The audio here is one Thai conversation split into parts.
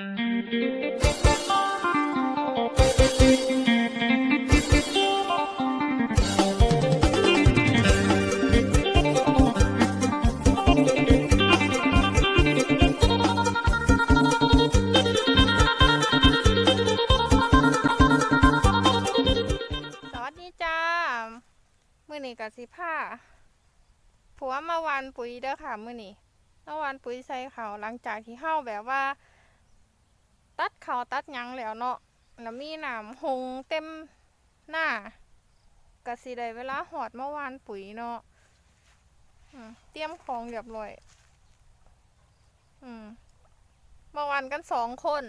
สวัสดีจ้ามื้อนี้กสิผ้าผัวมาวานปุ๋ยเด้อค่ะมื้อนี้มาวานปุ๋ยใส่เขาวหลังจากที่เฮาแบบว่า ตัดเขาวตัดยังแล้วเนาะแล้วมีหน้ำหงเต็มหน้ากะสิได้เวลาหอดเมาวานปุ๋ยเนาะเตรียมของเรียบร้อยอืมมาวานกันสองคน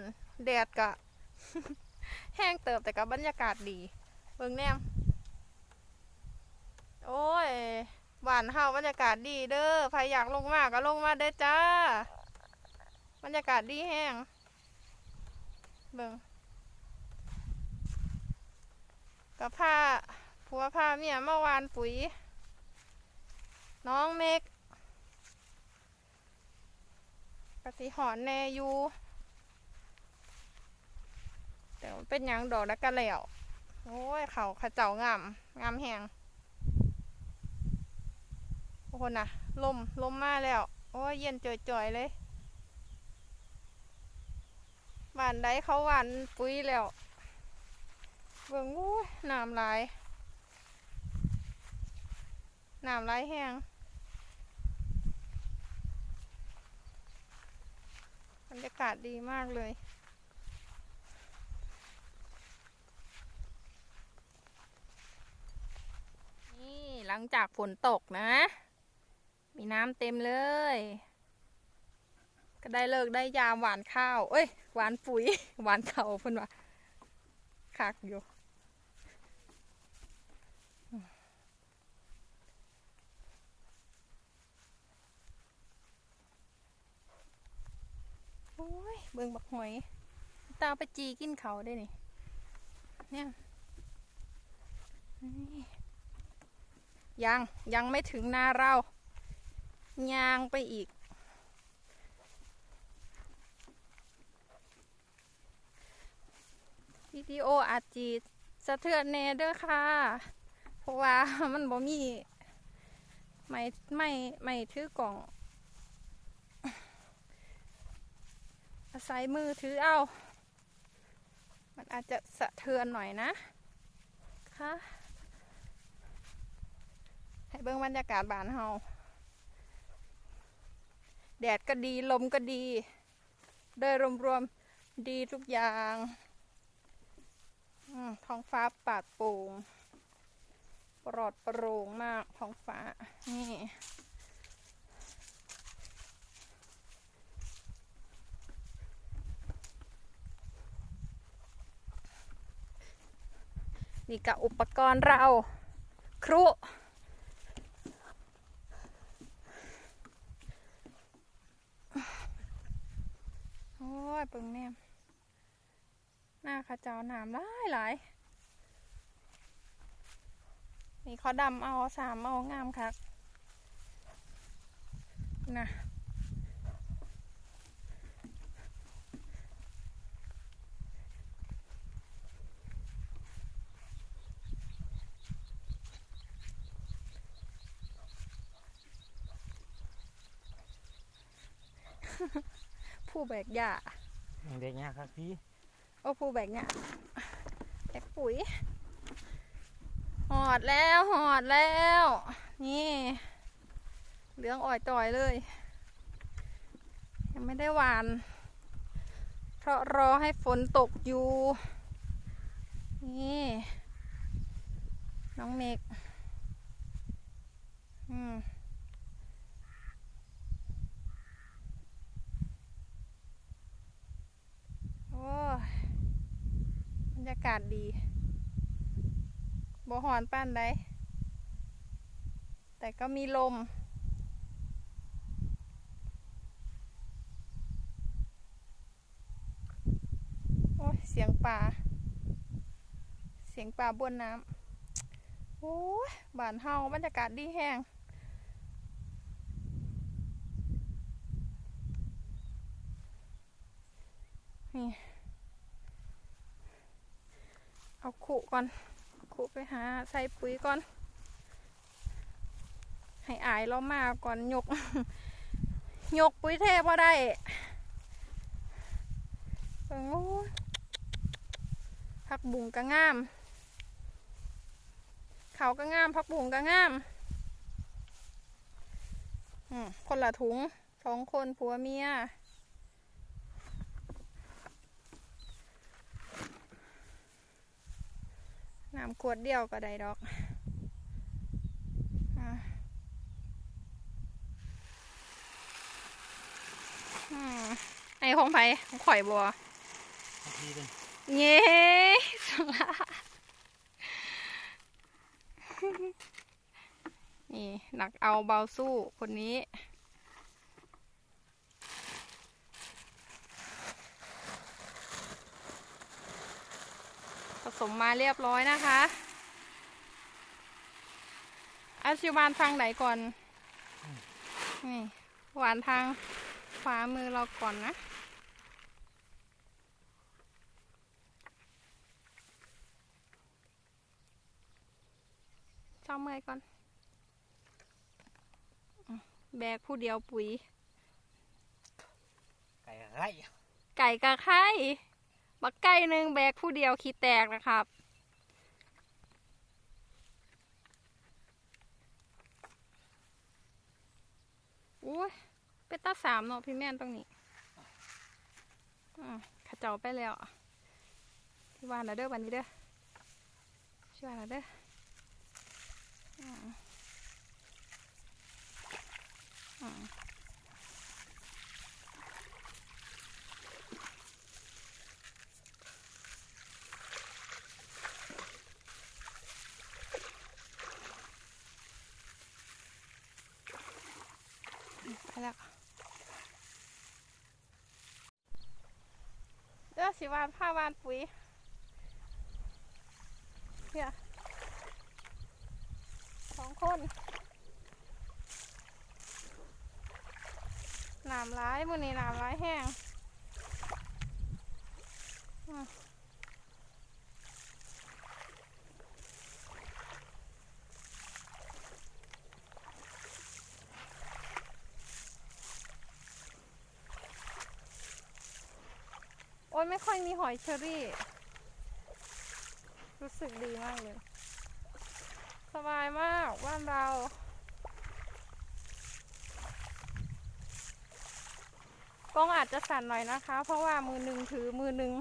แดดกะ แห้งเติบแต่กับบรรยากาศดี เบิ่งแนมโอ้ยบ้านเฮาบรรยากาศดีเด้อใครอยากลงมาก็ลงมาได้อจ้า บรรยากาศดีแห้ง เบิ่งกับผ้าผัวผ้าเมียเมื่อวานปุ๋ย น้องเมกกสิหอนแน่อยู่แต่มันเป็นยังดอกแล้วกันแล้วโอ้ยเขาเขาเจ้างามงามแหงโอ้โหน่ะลมลมมาแล้ว โอ้ยเย็นจ่อยๆเลย หวานได้เขาหวานปุ๋ยแล้ว เบิ่งอู้น้ำลายน้ำลายแห้งบรรยากาศดีมากเลยนี่หลังจากฝนตกนะ มีน้ำเต็มเลย ก็ได้เลิกได้ยามหวานข้าว เอ้ย หวานปุ๋ย หวานเขาเพิ่นว่าคักอยู่โอ้ย เบิ่งบักหอย ตาปจีกินเขาได้นี่ เนี่ยยัง ยังไม่ถึงหน้าเรายางไปอีก วิดีโออาจจีสะเทือนแน่เด้อค่ะ เพราะว่ามันบ่มีไม่ไม่ไม่ถือกล่อง อาศัยมือถือเอา มันอาจจะสะเทือนหน่อยนะ ค่ะให้เบิ่งบรรยากาศบ้านเฮาแดดก็ดีลมก็ดี โดยรวมๆดีทุกอย่าง ท้องฟ้าปาดโปร่งปลอดโปร่งมากท้องฟ้า นี่ นี่กับอุปกรณ์เรา ครุ โอ้ยเปิงแนมหน้าข้า เจ้านามหลายหลายนี่เขาดำเอาสามเอางามคักนะผู้แบกหญ้ายังเด็กยาครับพี่ โอ้ผู้แบกหญ้าแบกปุ๋ย หอดแล้วหอดแล้ว นี่เหลืองอ่อยต่อยเลย ยังไม่ได้หวาน เพราะรอให้ฝนตกอยู่ นี่ น้องเมกอืมโอ้ รรยากาศดีบ่หอนป้านใดแต่ก็มีลม โอ้ยเสียงป่า เสียงป่าบนน้ำ โอ้ยบ้านเฮาบรรยากาศดีแห้งนี่ เอาขุก่อนขุไปหาใส่ปุ๋ยก่อน ให้อายเรามาก่อนยก ยกปุ๋ยเทพอได้โอ้ผักบุ้งก็งาม เขาก็งามผักบุ้งก็งามคนละถุงสองคนผัวเมีย ขวดเดียวก็ได้ดอกอะอืมไอของไผของข่อยบัวทักทีเป็นเย้สลาดนี่หนักเอาเบาสู้คนนี้ สมมาเรียบร้อยนะคะอาชิวานทางไหนก่อน นี่ หวานทางขวามือเราก่อนนะเจ้าเมื่อยก่อนอืมแบกผู้เดียวปุ๋ย ไก่ไร่ไก่กะไข่ บักไก่หนึ่งแบกผู้เดียวขี้แตกนะครับอุ้ยเป็นตาสามเนาะพี่แม่นตรงนี้อืมเขาเจ้าไปแล้วพี่วานแล้วเด้อวันนี้เด้อช่วยแล้วเด้อออ ไปแล้วเด้อ สิวานผ้าวานปุ๋ยเนี่ยสองคนหนามร้ายมือนี้หนามร้ายแห้งอืมโอ้ยไม่ ค่อยมีหอยเชอรี่ รู้สึกดีมากเลย สบายมากบ้านเรากล้องอาจจะสั่นหน่อยนะคะ เพราะว่ามือหนึ่งถือมือหนึ่ง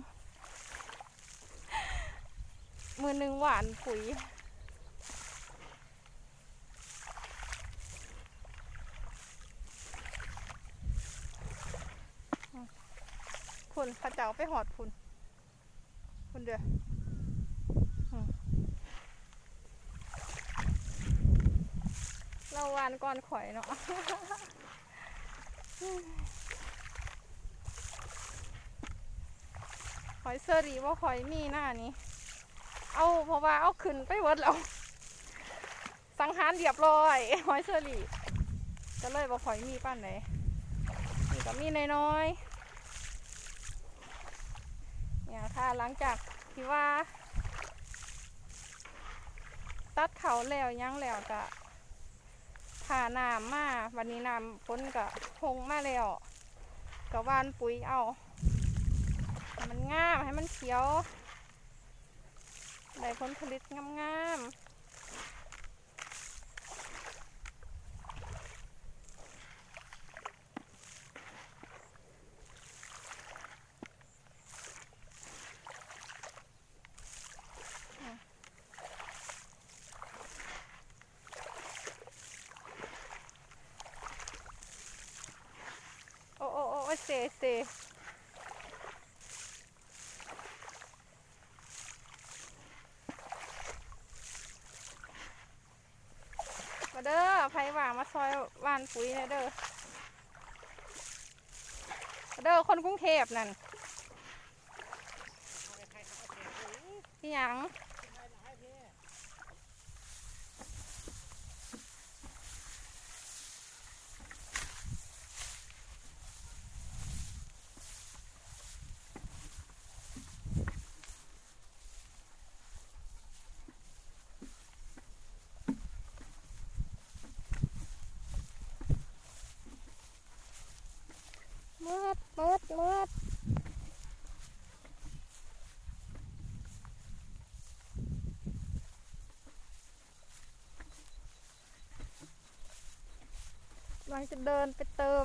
มือหนึ่งหวานปุ๋ย คุณพระเจ้าไปหอดคุณคุณเดือเราวานก่อนข่อยเนาะหอยเซอรีว่าหอยมีหน้านี้ เอาเพราะว่าเอาขึ้นไปเวิดแล้ว สังหารเรียบร้อยหอยเซอรีจะเลยว่าหอยมีป้านไหนนี่ก็มีน้อยๆ เนี่ยค่ะหลังจากที่ว่า ตัดเขาแล้วยังแล้วก็ผ่าน้ำมาวันนี้น้ำฝนก็พงมาแล้วก็หวานปุ๋ยเอามันงามให้มันเขียวได้ผลผลิตงามๆ โอ้โอ้โอ้เซเซมาเด้อไผว่างมาซอยหวานปุ๋ยเนี่ยเด้อมาเด้อคนกรุงเทพนั่นพี่หยัง ลัง จะเดินไปเติม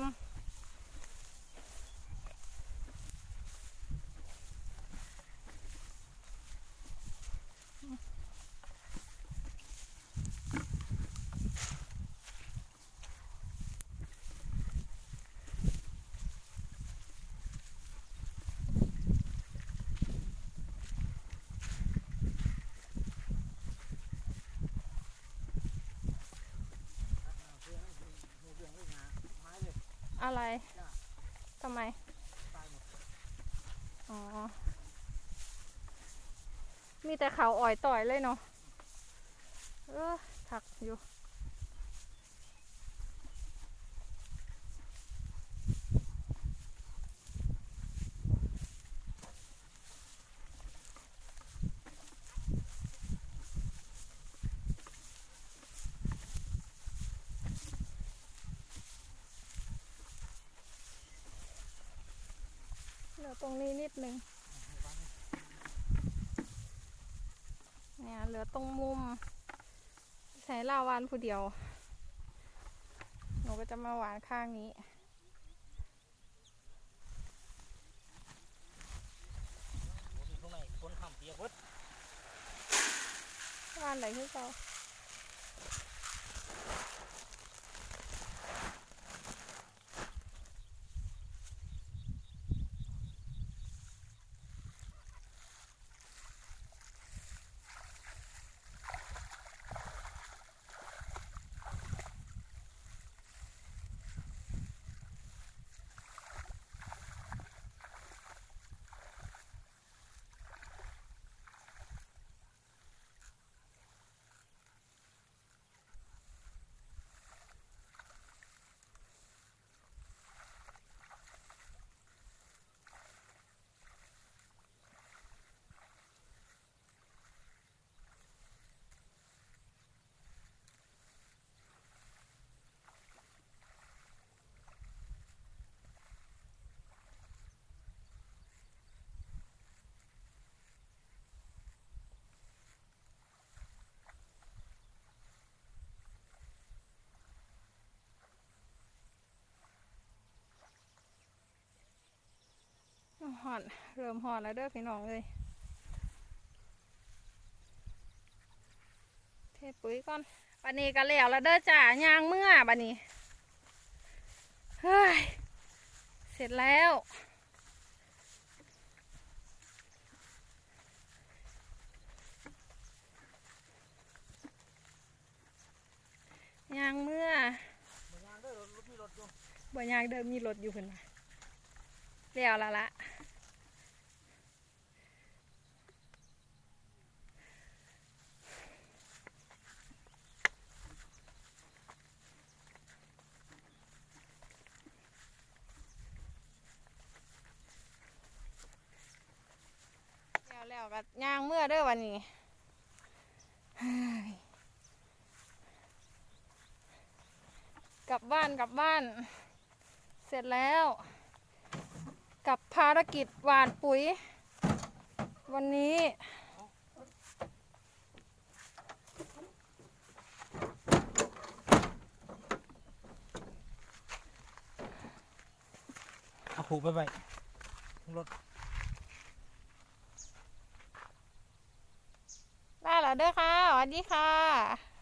อะไรทำไมอ๋อ มีแต่เขาอ่อยต่อยเลยเนาะเออถักอยู่ ตรงนี้นิดนึงเนี่ยเหลือตรงมุมใช้ลาวานผู้เดียว หนูก็จะมาหวานข้างนี้ตรงไหนคนทำเปียกเบิดวานไหนที่เรา หอน เริ่มห่อนแล้วเด้อพี่น้องเลยเทปุ๋ยก่อนบันนี้ก็แล้วแล้วเด้อจ้ายางเมื่อบันนี้เฮ้ยเสร็จแล้ว ยางเมื่อเด้อรถมีรถอยู่บ่ยางเดิมมีรถอยู่เพิ่นว่าแล้วละละแล้วแล้ว ก็ย่างเมื่อเด้อวันนี้กลับบ้านกลับบ้าน เสร็จแล้ว กับภารกิจหวานปุ๋ย วันนี้เอาผูกไปไปรถ ได้แล้วเด้อค่ะสวัสดีค่ะ